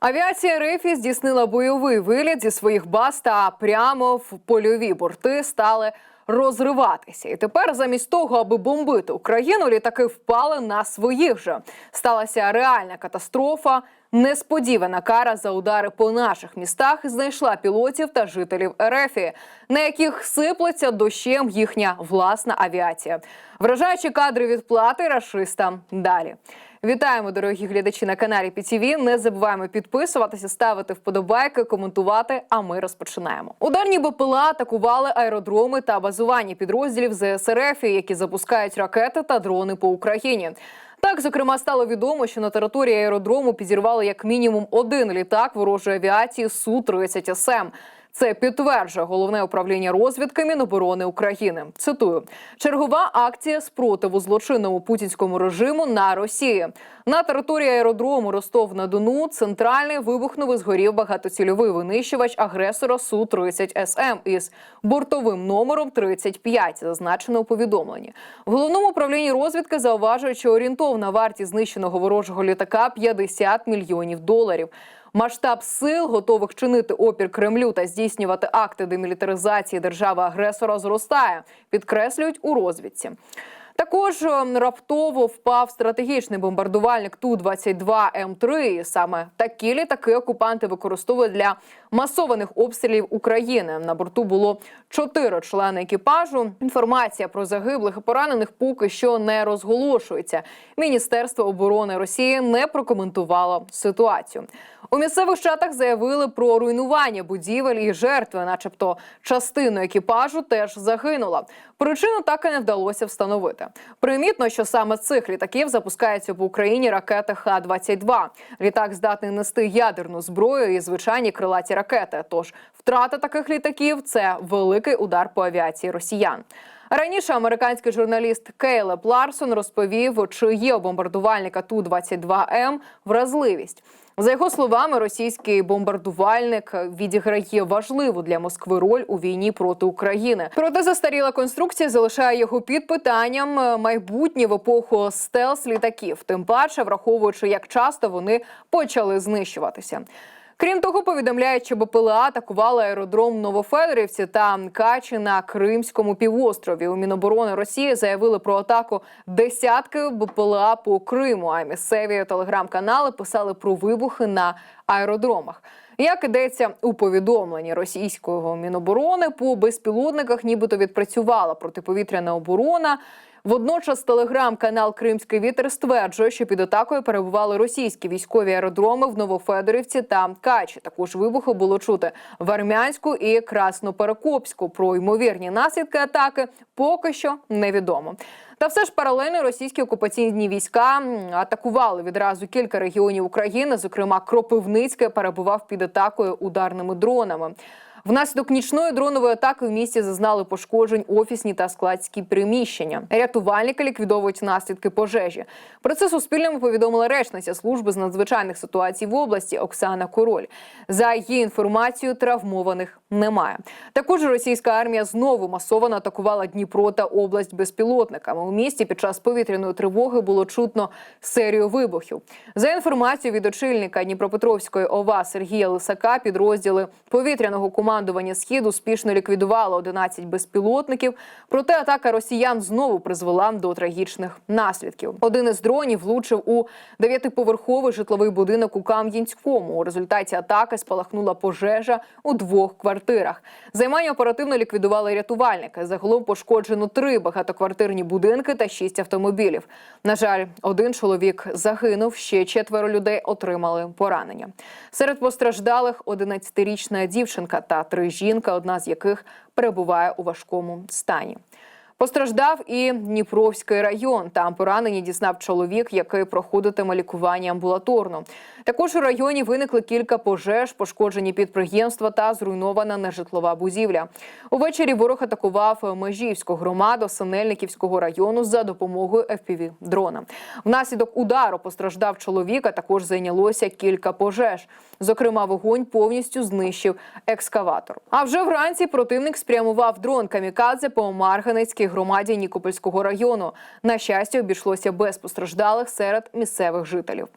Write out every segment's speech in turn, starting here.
Авіація РФ здійснила бойовий виліт зі своїх баз та прямо в польові борти стали розриватися. І тепер, замість того, аби бомбити Україну, літаки впали на своїх же. Сталася реальна катастрофа. Несподівана кара за удари по наших містах знайшла пілотів та жителів РФ, на яких сиплеться дощем їхня власна авіація. Вражаючі кадри відплати рашистам. Далі. Вітаємо, дорогі глядачі на каналі ПІТІВІ. Не забуваємо підписуватися, ставити вподобайки, коментувати. А ми розпочинаємо. Ударні БПЛА атакували аеродроми та базування підрозділів ЗСРФ, які запускають ракети та дрони по Україні. Так, зокрема, стало відомо, що на території аеродрому підірвали як мінімум один літак ворожої авіації су 30 СМ. Це підтверджує головне управління розвідки Міноборони України. Цитую: чергова акція спротиву злочинному путінському режиму на Росії. На території аеродрому Ростов на Дону центральний вибухнув і згорів багатоцільовий винищувач агресора су 30 СМ із бортовим номером 35, зазначено у повідомленні. В головному управлінні розвідки зауважують, що орієнтовна вартість знищеного ворожого літака 50 мільйонів доларів. Масштаб сил, готових чинити опір Кремлю та здійснювати акти демілітаризації держави-агресора, зростає, підкреслюють у розвідці. Також е, раптово впав стратегічний бомбардувальник Ту-22 М3. І Саме такі літаки окупанти використовують для масованих обстрілів України. На борту було чотири члени екіпажу. Інформація про загиблих і поранених поки що не розголошується. Міністерство оборони Росії не прокоментувало ситуацію. У місцевих чатах заявили про руйнування будівель і жертви, начебто частину екіпажу теж загинула. Причину так і не вдалося встановити. Примітно, що саме цих літаків запускаються по Україні ракети Х-22. Літак здатний нести ядерну зброю і звичайні крилаті ракети. Тож втрата таких літаків це великий удар по авіації росіян. Раніше американський журналіст Кейлеб Ларсон розповів, чи є у бомбардувальника Ту-22М вразливість. За його словами, російський бомбардувальник відіграє важливу для Москви роль у війні проти України. Проте застаріла конструкція залишає його під питанням майбутнє в епоху стелс літаків, тим паче враховуючи, як часто вони почали знищуватися. Крім того, повідомляють, що БПЛА атакували аеродром Новофедорівці та Качі на Кримському півострові. У Міноборони Росії заявили про атаку десятки БПЛА по Криму. А місцеві телеграм-канали писали про вибухи на аеродромах. Як ідеться у повідомленні російського міноборони по безпілотниках, нібито відпрацювала протиповітряна оборона. Водночас телеграм-канал Кримський вітер стверджує, що під атакою перебували російські військові аеродроми в Новофедорівці та Качі. Також вибухи було чути в Армянську і Красноперекопську. Про ймовірні наслідки атаки поки що невідомо. Та все ж паралельно російські окупаційні війська атакували відразу кілька регіонів України. Зокрема, Кропивницьке перебував під атакою ударними дронами. Внаслідок нічної дронової атаки в місті зазнали пошкоджень офісні та складські приміщення. Рятувальники ліквідовують наслідки пожежі. Про це Суспільному повідомила речниця служби з надзвичайних ситуацій в області Оксана Король. За її інформацією, травмованих немає. Також російська армія знову масово атакувала Дніпро та область безпілотниками. У місті під час повітряної тривоги було чутно серію вибухів. За інформацією від очільника Дніпропетровської ОВА Сергія Лисака, підрозділи повітряного командування схід успішно ліквідувало 11 безпілотників. Проте атака росіян знову призвела до трагічних наслідків. Один із дронів влучив у дев'ятиповерховий житловий будинок у Кам'янському. У результаті атаки спалахнула пожежа у двох квартирах. Займання оперативно ліквідували рятувальники. Загалом пошкоджено три багатоквартирні будинки та шість автомобілів. На жаль, один чоловік загинув. Ще четверо людей отримали поранення. Серед постраждалих 11-річна дівчинка та три жінка, одна з яких перебуває у важкому стані. Постраждав і Дніпровський район. Там поранені дізнав чоловік, який проходитиме лікування амбулаторно. Також у районі виникли кілька пожеж, пошкоджені підприємства та зруйнована нежитлова будівля. Увечері ворог атакував межівську громаду Синельниківського району за допомогою fpv дрона. Внаслідок удару постраждав чоловік, а також зайнялося кілька пожеж. Зокрема, вогонь повністю знищив екскаватор. А вже вранці противник спрямував дрон камікадзе по Марганецькій громаді Нікопольського району. На щастя, обійшлося без постраждалих серед місцевих жителів.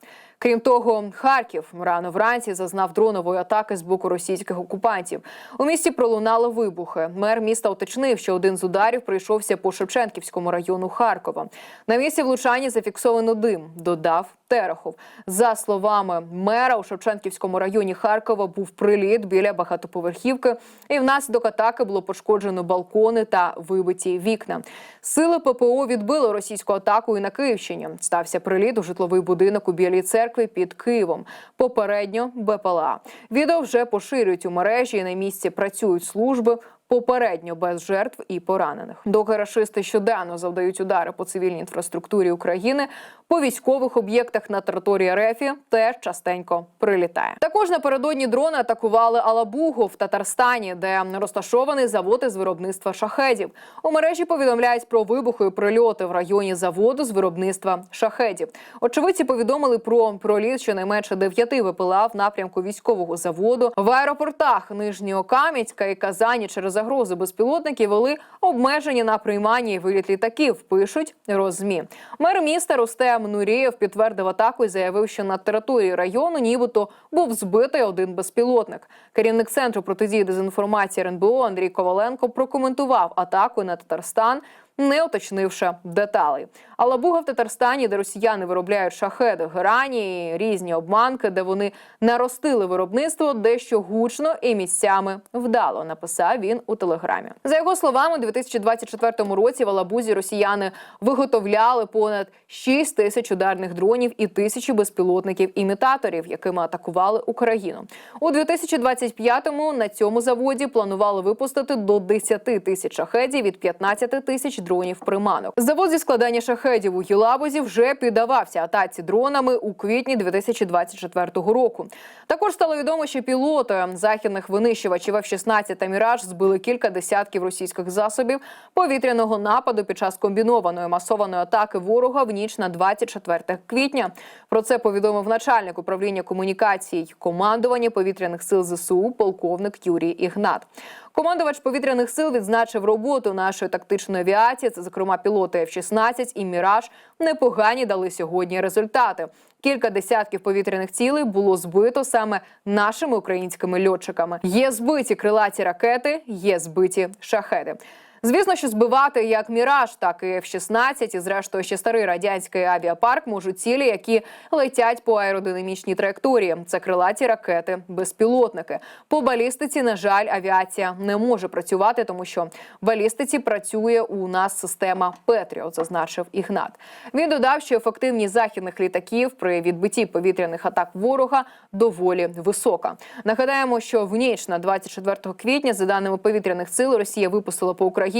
Крім того, Харків рано вранці зазнав дронової атаки з боку російських окупантів. У місті пролунали вибухи. Мер міста уточнив, що один з ударів прийшовся по Шевченківському району Харкова. На місці влучання зафіксовано дим. Додав Терехов. За словами мера, у Шевченківському районі Харкова був приліт біля багатоповерхівки, і внаслідок атаки було пошкоджено балкони та вибиті вікна. Сили ППО відбили російську атаку і на Київщині. Стався приліт у житловий будинок у Білій церкві під Києвом. Попередньо БПЛА. Відео вже поширюють у мережі. і На місці працюють служби. Попередньо без жертв і поранених. Доки рашисти щоденно завдають удари по цивільній інфраструктурі України, по військових об'єктах на території РФ теж частенько прилітає. Також напередодні дрони атакували Алабугу в Татарстані, де розташований завод із виробництва шахедів. У мережі повідомляють про вибухи і прильоти в районі заводу з виробництва шахедів. Очевидці повідомили про проліт щонайменше дев'яти ВПЛА в напрямку військового заводу в аеропортах Нижньокам'янська і Казані через загрози безпілотників вели обмеження на приймання і виліт літаків. Пишуть розмі. Мер міста Рустем Нурієв підтвердив атаку і заявив, що на території району нібито був збитий один безпілотник. Керівник центру протидії дезінформації РНБО Андрій Коваленко прокоментував атаку на Татарстан. Не уточнивши деталей. Алабуга в Татарстані, де росіяни виробляють шахеди, грані, різні обманки, де вони наростили виробництво дещо гучно і місцями вдало. Написав він у телеграмі. За його словами, у 2024 році в Алабузі росіяни виготовляли понад 6 тисяч ударних дронів і тисячі безпілотників імітаторів, якими атакували Україну. У 2025-му на цьому заводі планували випустити до 10 тисяч шахедів від 15 тисяч дронів приманок. Завод зі складання шахедів у Єлабузі вже піддавався атаці дронами у квітні 2024 року. Також стало відомо, що пілоти західних винищувачів F-16 та Міраж збили кілька десятків російських засобів повітряного нападу під час комбінованої масованої атаки ворога в ніч на 24 квітня. Про це повідомив начальник управління комунікацій командування повітряних сил ЗСУ, полковник Юрій Ігнат. Командувач повітряних сил відзначив роботу нашої тактичної авіації. Це, зокрема, пілоти F-16 і Міраж непогані дали сьогодні результати. Кілька десятків повітряних цілей було збито саме нашими українськими льотчиками. Є збиті крилаті ракети, є збиті шахеди. Звісно, що збивати як міраж, так і F-16 і зрештою ще старий радянський авіапарк можуть цілі, які летять по аеродинамічній траєкторії. Це крилаті ракети, безпілотники. По балістиці, на жаль, авіація не може працювати, тому що в балістиці працює у нас система Петріот, зазначив Ігнат. Він додав, що ефективність західних літаків при відбитті повітряних атак ворога доволі висока. Нагадаємо, що в ніч на 24 квітня, за даними повітряних сил, Росія випустила по Україні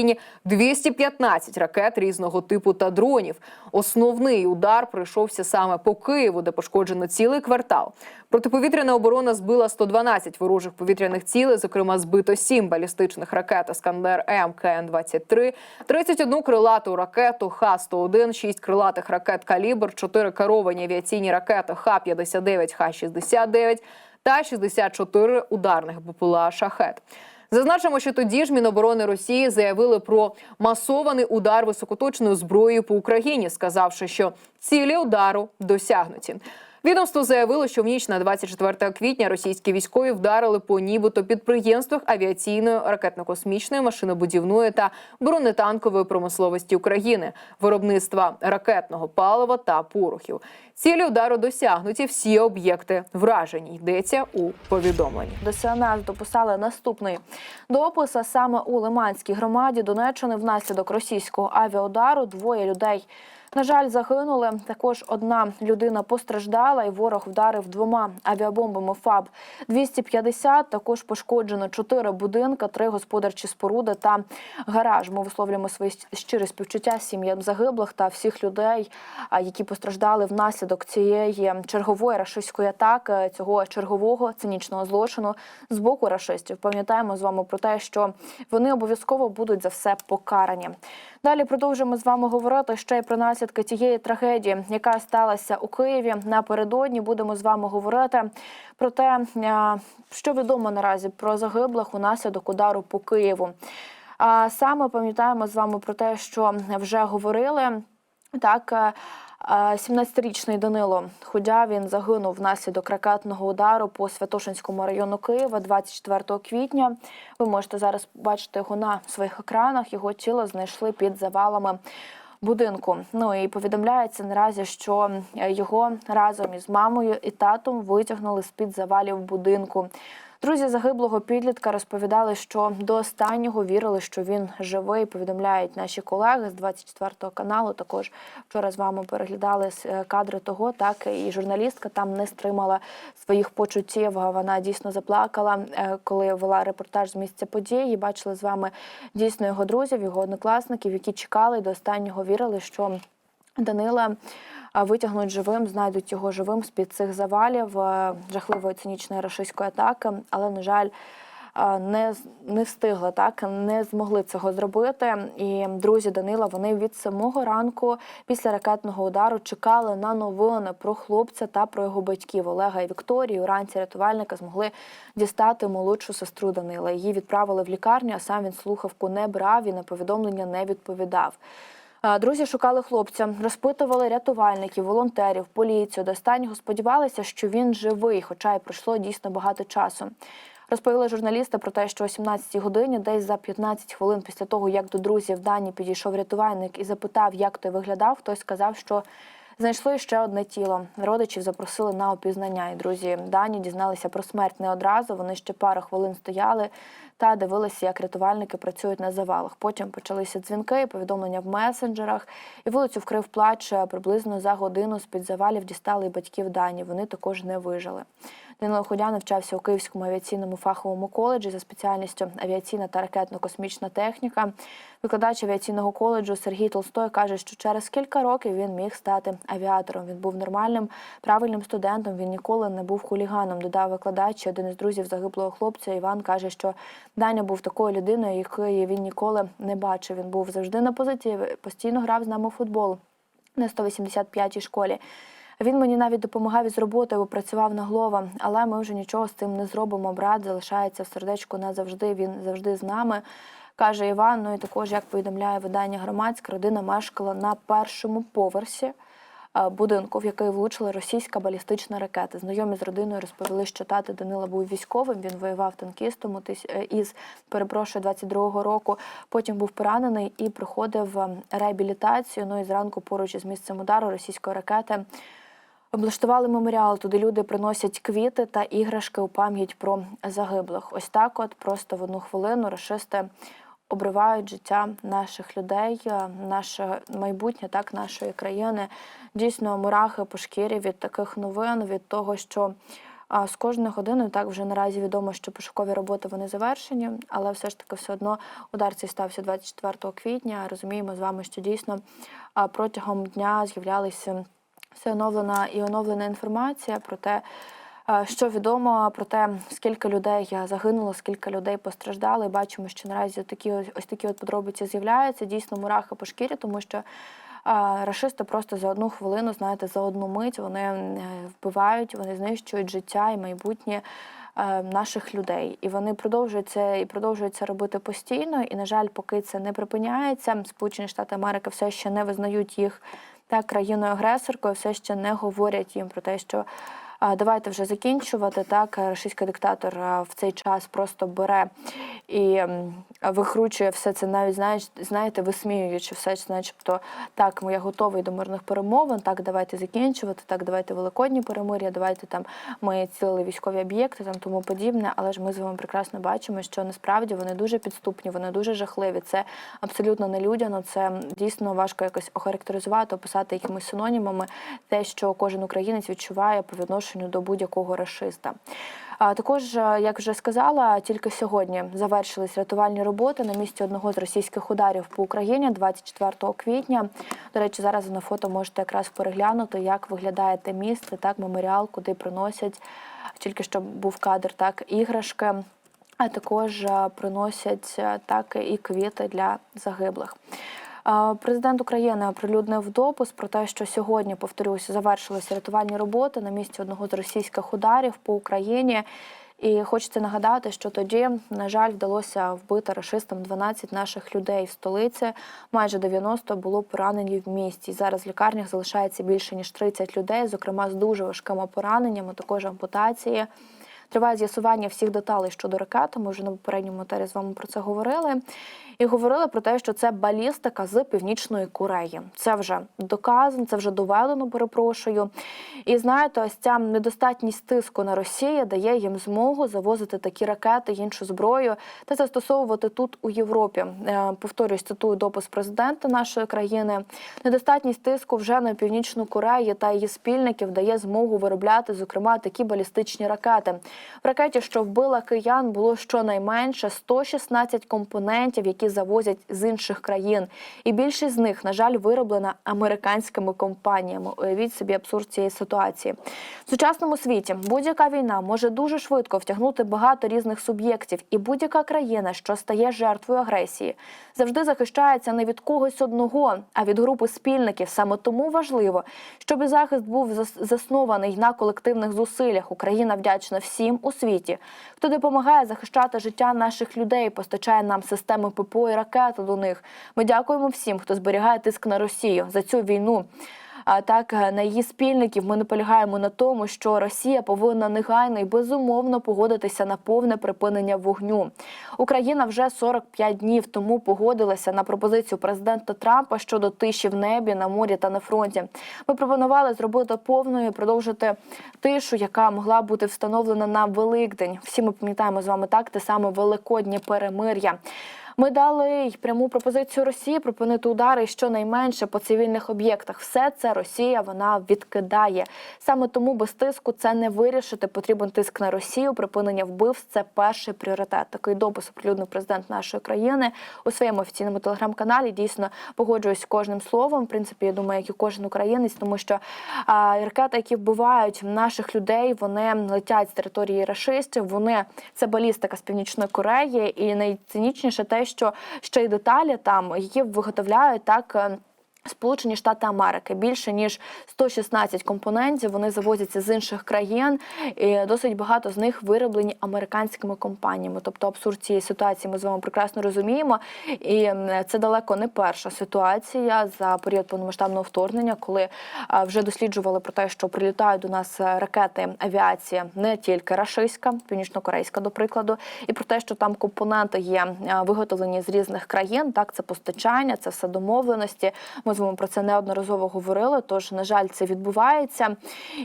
215 ракет різного типу та дронів. Основний удар прийшовся саме по Києву, де пошкоджено цілий квартал. Протиповітряна оборона збила 112 ворожих повітряних цілей, зокрема збито 7 балістичних ракет Іскандер М КН-23, 31 крилату ракету Х-101, 6 крилатих ракет «Калібр», 4 керовані авіаційні ракети Х-59, Х-69 та 64 ударних БПЛА «Шахет». Зазначимо, що тоді ж Міноборони Росії заявили про масований удар високоточною зброєю по Україні, сказавши, що цілі удару досягнуті. Відомство заявило, що в ніч на 24 квітня російські військові вдарили по нібито підприємствах авіаційної, ракетно-космічної, машинобудівної та бронетанкової промисловості України, виробництва ракетного палива та порохів. Цілі удару досягнуті всі об'єкти вражені. Йдеться у повідомленні. До ДСНС дописали наступний допис. Саме у Лиманській громаді Донеччини внаслідок російського авіаудару двоє людей. На жаль, загинули. Також одна людина постраждала, і ворог вдарив двома авіабомбами ФАБ 250 Також пошкоджено чотири будинки, три господарчі споруди та гараж. Ми висловлюємо свої щирі співчуття сім'ям загиблих та всіх людей, які постраждали внаслідок цієї чергової рашистської атаки, цього чергового цинічного злочину з боку рашистів. Пам'ятаємо з вами про те, що вони обов'язково будуть за все покарані. Далі продовжимо з вами говорити ще й про наслідки тієї трагедії, яка сталася у Києві. Напередодні будемо з вами говорити про те, е, що відомо наразі про загиблих унаслідок удару по Києву. А саме пам'ятаємо з вами про те, що вже говорили так. Е, 17-річний Данило Худя він загинув внаслідок ракетного удару по Святошинському району Києва 24 квітня. Ви можете зараз бачити його на своїх екранах. Його тіло знайшли під завалами будинку. Ну і повідомляється наразі, що е, його разом із мамою і татом витягнули з під завалів будинку. Друзі загиблого підлітка розповідали, що до останнього вірили, що він живий. Повідомляють наші колеги з 24 каналу. Також вчора з вами переглядали е, кадри того. Так і журналістка там не стримала своїх почуттів. Вона дійсно заплакала, е, коли вела репортаж з місця події. Бачили з вами дійсно його друзів, його однокласників, які чекали до останнього вірили, що Данила витягнуть живим, знайдуть його живим з-під цих завалів е, жахливої цинічної рашистської атаки, але на жаль. е, Не, з- не встигли так, не змогли цього зробити. І друзі Данила вони від самого ранку після ракетного удару чекали на новини про хлопця та про його батьків Олега і Вікторію. Уранці рятувальника змогли дістати молодшу сестру Данила. Її відправили в лікарню, а сам він слухавку не брав і на повідомлення не відповідав. Друзі шукали хлопця, розпитували рятувальників, волонтерів, поліцію. До останнього сподівалися, що він живий, хоча й пройшло дійсно багато часу. Розповіли журналісти про те, що о 17-й годині, десь за 15 хвилин після того, як до друзів Дані підійшов рятувальник і запитав, як той виглядав, хтось сказав, що знайшли ще одне тіло. Родичів запросили на опізнання. І друзі Дані дізналися про смерть не одразу. Вони ще пару хвилин стояли та дивилися, як рятувальники працюють на завалах. Потім почалися дзвінки, повідомлення в месенджерах, і вулицю вкрив плач. Приблизно за годину з під завалів дістали і батьків Дані. Вони також не вижили. Данило Ходя навчався у Київському авіаційному фаховому коледжі за спеціальністю авіаційна та ракетно-космічна техніка. Викладач авіаційного коледжу Сергій Толстой каже, що через кілька років він міг стати авіатором. Він був нормальним, правильним студентом. Він ніколи не був хуліганом. Додав викладач. Один із друзів загиблого хлопця Іван каже, що Даня був такою людиною, якої він ніколи не бачив. Він був завжди на позитиві, постійно грав з нами у футбол на 185-й школі. Він мені навіть допомагав із роботою, бо працював на глова, але ми вже нічого з цим не зробимо. Брат залишається в сердечку назавжди. Він завжди з нами. Каже Іван. Ну і також, як повідомляє видання громадське, родина мешкала на першому поверсі будинку, в який влучила російська балістична ракета. Знайомі з родиною розповіли, що тато Данила був військовим. Він воював танкістом е, із перепрошую 22-го року. Потім був поранений і проходив е, реабілітацію. Ну і зранку поруч із місцем удару російської ракети. Облаштували меморіал. Туди люди приносять квіти та іграшки у пам'ять про загиблих. Ось так, от просто в одну хвилину рашисти обривають життя наших людей, е, наше майбутнє, так нашої країни. Дійсно, мурахи по шкірі від таких новин, від того, що з кожною годиною так вже наразі відомо, що пошукові роботи вони завершені, але все ж таки все одно удар цей стався 24 квітня. Розуміємо з вами, що дійсно протягом дня з'являлися все оновлена і оновлена інформація про те, що відомо про те, скільки людей загинуло, скільки людей постраждали. Бачимо, що наразі такі ось, такі от подробиці з'являються. Дійсно, мурахи по шкірі, тому що. Рашисти просто за одну хвилину, знаєте, за одну мить вони е, вбивають, вони знищують життя і майбутнє е, наших людей. І вони продовжують це і продовжують це робити постійно. І, на жаль, поки це не припиняється, Сполучені Штати Америки все ще не визнають їх так країною агресоркою, все ще не говорять їм про те, що давайте вже закінчувати. Так, російський диктатор в цей час просто бере і викручує все це, навіть знаєте, висміюючи все, начебто, так, я готовий до мирних перемовин. Так, давайте закінчувати. Так, давайте великодні перемир'я, давайте там ми цілили військові об'єкти, там тому подібне. Але ж ми з вами прекрасно бачимо, що насправді вони дуже підступні, вони дуже жахливі. Це абсолютно не людяно. Це дійсно важко якось охарактеризувати, описати якимись синонімами те, що кожен українець відчуває по відношенню до будь-якого рашиста. А також, е, як вже сказала, тільки сьогодні завершились рятувальні роботи на місці одного з російських ударів по Україні 24 квітня. До речі, зараз на фото можете якраз переглянути, як виглядає те місце, так меморіал, куди приносять тільки що був кадр, так іграшки. А також е, приносять е, так і квіти для загиблих. Президент України оприлюднив допис про те, що сьогодні, повторюся, завершилися рятувальні роботи на місці одного з російських ударів по Україні. І хочеться нагадати, що тоді, на жаль, вдалося вбити рашистам 12 наших людей в столиці. Майже 90 було поранені в місті. Зараз в лікарнях залишається більше ніж 30 людей, зокрема з дуже важкими пораненнями, також ампутації. Триває з'ясування всіх деталей щодо ракети. Ми вже на попередньому етері з вами про це говорили. І говорили про те, що це балістика з північної Кореї. Це вже доказано, це вже доведено, перепрошую. І знаєте, ось ця недостатність тиску на Росію дає їм змогу завозити такі ракети, іншу зброю та застосовувати тут у Європі. Е, Повторюсь, цитую допис президента нашої країни. Недостатність тиску вже на північну Корею та її спільників дає змогу виробляти, зокрема, такі балістичні ракети. В ракеті, що вбила киян, було щонайменше 116 компонентів, які завозять з інших країн. І більшість з них, на жаль, вироблена американськими компаніями. Уявіть собі абсурд цієї ситуації. В сучасному світі будь-яка війна може дуже швидко втягнути багато різних суб'єктів, і будь-яка країна, що стає жертвою агресії, завжди захищається не від когось одного, а від групи спільників. Саме тому важливо, щоб захист був зас- заснований на колективних зусиллях. Україна вдячна всім у світі, хто допомагає захищати життя наших людей, постачає нам системи ППО і ракети до них. Ми дякуємо всім, хто зберігає тиск на Росію за цю війну. А так е, на її спільників ми наполягаємо на тому, що Росія повинна негайно і безумовно погодитися на повне припинення вогню. Україна вже 45 днів тому погодилася на пропозицію президента Трампа щодо тиші в небі, на морі та на фронті. Ми пропонували зробити повною, продовжити тишу, яка могла бути встановлена на Великдень. Всі ми пам'ятаємо з вами так, те саме великоднє перемир'я. Ми дали й пряму пропозицію Росії припинити удари щонайменше по цивільних об'єктах. Все це Росія вона відкидає. Саме тому без тиску це не вирішити. Потрібен тиск на Росію. Припинення вбивств – це перший пріоритет. Такий допис оприлюднив президент нашої країни у своєму офіційному телеграм-каналі. Дійсно погоджуюсь з кожним словом. В принципі, я думаю, як і кожен українець, тому що а, ракети, які вбивають наших людей, вони летять з території рашистів. Вони це балістика з північної Кореї, і найцинічніше те, що ще й деталі там, які виготовляють так. Сполучені Штати Америки більше ніж 116 компонентів. Вони завозяться з інших країн, і досить багато з них вироблені американськими компаніями. Тобто абсурд цієї ситуації ми з вами прекрасно розуміємо. І це далеко не перша ситуація за період повномасштабного вторгнення, коли вже досліджували про те, що прилітають до нас е, ракети авіація не тільки рашистська, північно-корейська, до прикладу, і про те, що там компоненти є е, виготовлені з різних країн. Так, це постачання, це все домовленості. Ми з вами про це неодноразово говорили. Тож, на жаль, це відбувається,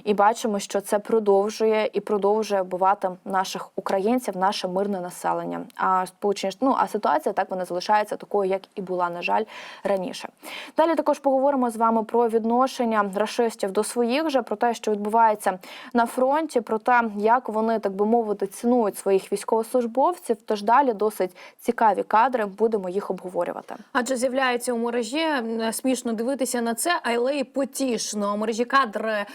і бачимо, що це продовжує і продовжує вбивати наших українців, наше мирне населення. А сполучені ну, а ситуація так вона залишається такою, як і була, на жаль, раніше. Далі також поговоримо з вами про відношення рашистів до своїх же, про те, що відбувається на фронті, про те, як вони, так би мовити, цінують своїх військовослужбовців. Тож далі досить цікаві кадри. Будемо їх обговорювати. Адже з'являється у мережі м, смішно дивитися на це, але й потішно. Мережі кадри е,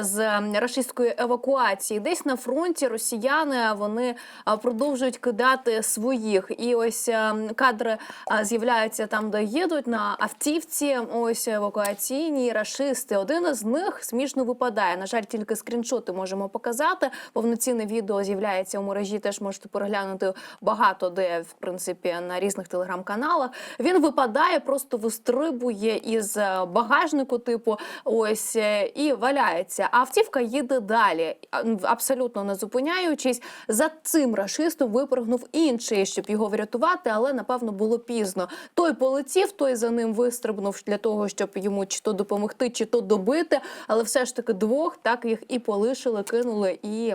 з рашистської евакуації. Десь на фронті росіяни вони е, продовжують кидати своїх. І ось е, кадри е, з'являються там, де їдуть на автівці. Ось евакуаційні рашисти. Один із них смішно випадає. На жаль, тільки скріншоти можемо показати. Повноцінне відео з'являється у мережі. Теж можете переглянути багато де, в принципі, на різних телеграм-каналах. Він випадає, просто вистрибує із е, багажнику, типу, ось е, і валяється. А автівка їде далі, абсолютно не зупиняючись. За цим рашистом випрыгнув інший, щоб його врятувати, але напевно було пізно. Той полетів, той за ним вистрибнув для того, щоб йому чи то допомогти, чи то добити. Але все ж таки двох так їх і полишили, кинули, і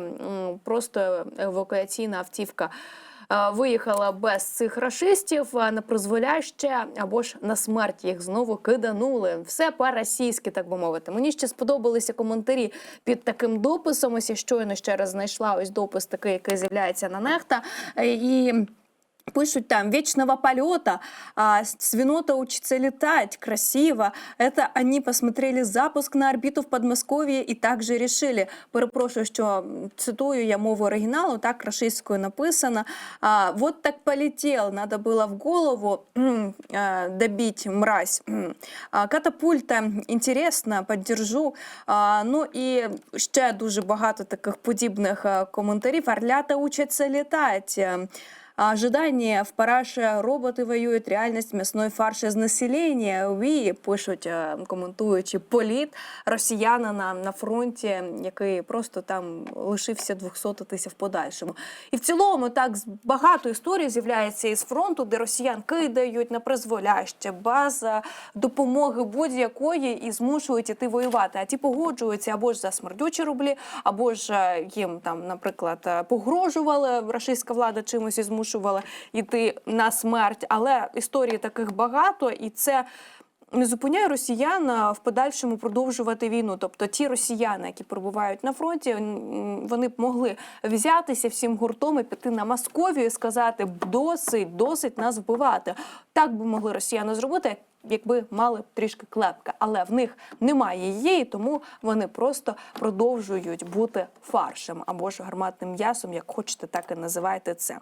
просто евакуаційна автівка. Е, Виїхала без цих рашистів на призволяще або ж на смерть їх знову киданули. Все по-російськи, так би мовити. Мені ще сподобалися коментарі під таким дописом. Ось я щойно ще раз знайшла ось допис такий, який з'являється на нехта. Е, І Пишут там вечного полета, а, свинота учится летать, красиво. Это они посмотрели запуск на орбиту в Подмосковье и также решили. Перепрошую, що м, цитую я мову оригіналу, так російською написано. А, вот так полетел, надо было в голову м, а, добить мразь. М. А, катапульта, інтересно, поддержу. А, ну і ще дуже багато таких подібних е, коментарів. Орлята учаться літати. Ожидание в параше роботи воюють, реальність м'ясної фарші з населення. Ві пишуть, е, коментуючи політ росіянина на фронті, який просто там лишився 200 тисяч в подальшому. І в цілому так багато історій з'являється із фронту, де росіян кидають на призволяще, база допомоги будь-якої і змушують іти воювати. А ті погоджуються або ж за смердючі рублі, або ж е, їм там, наприклад, е, погрожували російська влада чимось і змушувала йти на смерть. Але історій таких багато, і це. Не зупиняє росіян в подальшому продовжувати війну. Тобто ті росіяни, які перебувають на фронті, вони б могли взятися всім гуртом і піти на Московію і сказати досить, досить нас вбивати. Так би могли росіяни зробити, якби мали трішки клепка. Але в них немає її, тому вони просто продовжують бути фаршем або ж гарматним м'ясом, як хочете, так і називайте це.